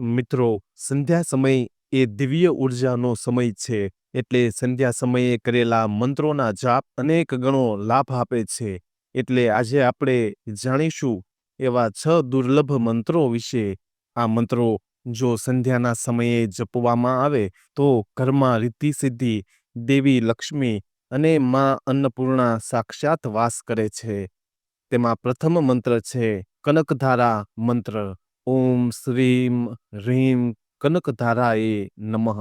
મિત્રો, સંધ્યા સમય એ દિવ્ય ઉર્જાનો સમય છે. એટલે સંધ્યા સમયે કરેલા મંત્રોના જાપ અનેક ગણો લાભ આપે છે. એટલે આજે આપણે જાણીશું એવા છ દુર્લભ મંત્રો વિશે. આ મંત્રો, જો સંધ્યાના સમયે જપવામાં આવે, તો ઘરમાં રીતિ સિદ્ધિ, દેવી લક્ષ્મી અને માં અન્નપૂર્ણા સાક્ષાત વાસ કરે છે. તેમાં પ્રથમ મંત્ર છે, કનકધારા મંત્ર. ઓમ શ્રીમ હ્રીમ કનકધારાએ નમઃ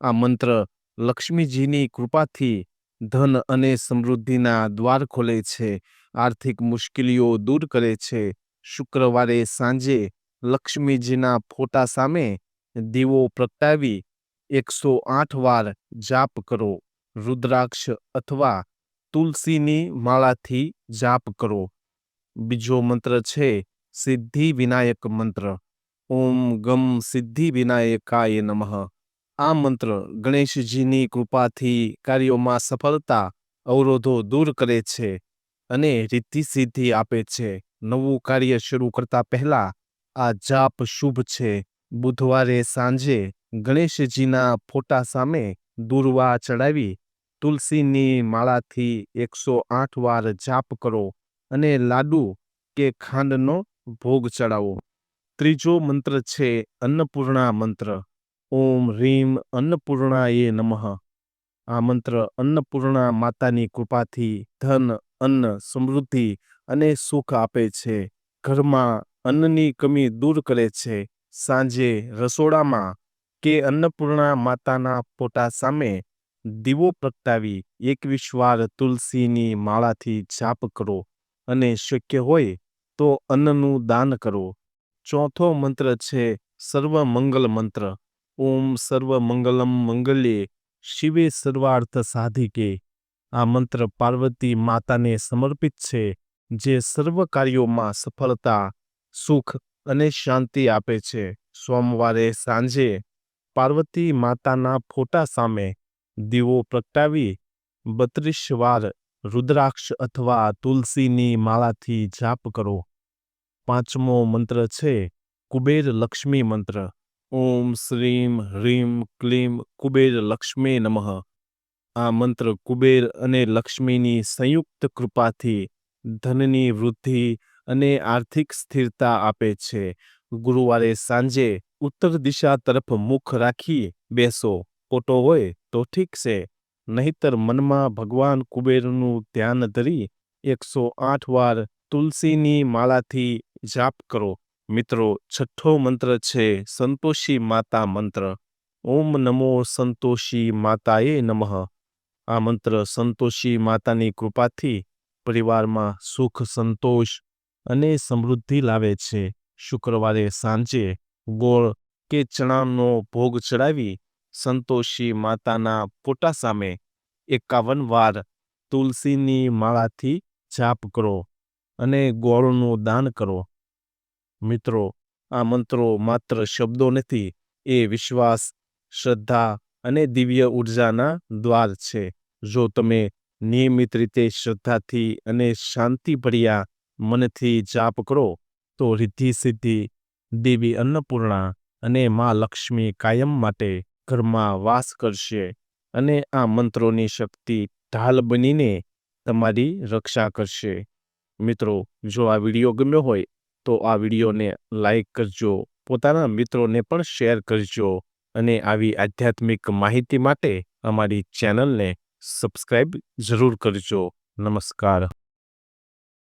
આ મંત્ર લક્ષ્મીજીની કૃપાથી ધન અને સમૃદ્ધિના દ્વાર ખોલે છે, આર્થિક મુશ્કેલીઓ દૂર કરે છે। શુક્રવારે સાંજે લક્ષ્મીજીના ફોટા સામે દીવો પ્રગટાવી એકસો આઠ વાર જાપ કરો, રુદ્રાક્ષ અથવા તુલસીની માળાથી જાપ કરો। બીજો મંત્ર છે સિદ્ધિ વિનાયક મંત્ર. ઓમ ગમ સિદ્ધિ વિનાયકાય નમઃ. આ મંત્ર ગણેશજીની કૃપાથી કાર્યોમાં સફળતા અવરોધો દૂર કરે છે અને રીતિ સિદ્ધિ આપે છે. નવું કાર્ય શરૂ કરતા પહેલા આ જાપ શુભ છે. બુધવારે સાંજે ગણેશજીના ફોટા સામે દુર્વા ચડાવી તુલસીની માળાથી એકસો આઠ વાર જાપ કરો અને લાડુ કે ખાંડનો ભોગ ચડાવો. ત્રીજો મંત્ર છે અન્નપૂર્ણા મંત્ર. ઓમ રીમ અન્નપૂર્ણાએ નમઃ. આ મંત્ર અન્નપૂર્ણા માતાની કૃપાથી ધન, અન્ન, સમૃદ્ધિ અને સુખ આપે છે. ઘરમાં અન્નની કમી દૂર કરે છે. સાંજે રસોડામાં કે અન્નપૂર્ણા માતાના ફોટા સામે દીવો પ્રગટાવી, એકવીસ વાર તુલસીની માળાથી જાપ કરો અને શક્ય હોય તો અન્નનું દાન કરો. ચોથો મંત્ર છે સર્વ મંગલ મંત્ર. ઓમ સર્વ મંગલમ મંગલ્યે શિવે સર્વાર્થ સાધિકે. આ મંત્ર પાર્વતી માતાને સમર્પિત છે, જે સર્વ કાર્યોમાં સફળતા, સુખ અને શાંતિ આપે છે. સોમવારે સાંજે પાર્વતી માતાના ફોટા સામે દીવો પ્રગટાવી બત્રીસ વાર રુદ્રાક્ષ અથવા તુલસીની માળાથી જાપ કરો. પાંચમો મંત્ર છે, કુબેર લક્ષ્મી મંત્ર. ઓમ શ્રીમ હ્રીમ ક્લીમ કુબેર લક્ષ્મી નમઃ. આ મંત્ર કુબેર અને લક્ષ્મીની સંયુક્ત કૃપાથી ધનની વૃદ્ધિ અને આર્થિક સ્થિરતા આપે છે. ગુરુવારે સાંજે ઉત્તર દિશા તરફ મુખ રાખી બેસો. ખોટો હોય તો ઠીક છે. નહીતર મનમાં ભગવાન કુબેરનું ધ્યાન ધરી એકસો આઠ વાર તુલસીની માળાથી જાપ કરો. મિત્રો, છઠ્ઠો મંત્ર છે, સંતોષી માતા મંત્ર. ઓમ નમો સંતોષી માતાએ નમઃ. આ મંત્ર સંતોષી માતાની કૃપાથી પરિવારમાં સુખ, સંતોષ અને સમૃદ્ધિ લાવે છે. શુક્રવારે સાંજે ગોળ કે ચણાનો ભોગ ચડાવી સંતોષી માતાના ફોટા સામે એકાવન વાર તુલસીની માળાથી જાપ કરો અને ગોળનું દાન કરો. મિત્રો, આ મંત્રો માત્ર શબ્દો નથી, એ વિશ્વાસ, શ્રદ્ધા અને દિવ્ય ઉર્જાના દ્વાર છે. જો તમે નિયમિત રીતે શ્રદ્ધાથી અને શાંતિભર્યા મનથી જાપ કરો, તો રિદ્ધિ સિદ્ધિ, દેવી અન્નપૂર્ણા અને મા લક્ષ્મી કાયમ માટે ઘરમાં વાસ કરશે અને આ મંત્રોની શક્તિ ઢાલ બનીને તમારી રક્ષા કરશે. મિત્રો, જો આ વીડિયો ગમ્યો હોય તો આ વિડીયોને લાઈક કરજો, પોતાના મિત્રોને પણ શેર કરજો અને આવી આધ્યાત્મિક માહિતી માટે અમારી ચેનલને સબસ્ક્રાઈબ જરૂર કરજો. નમસ્કાર.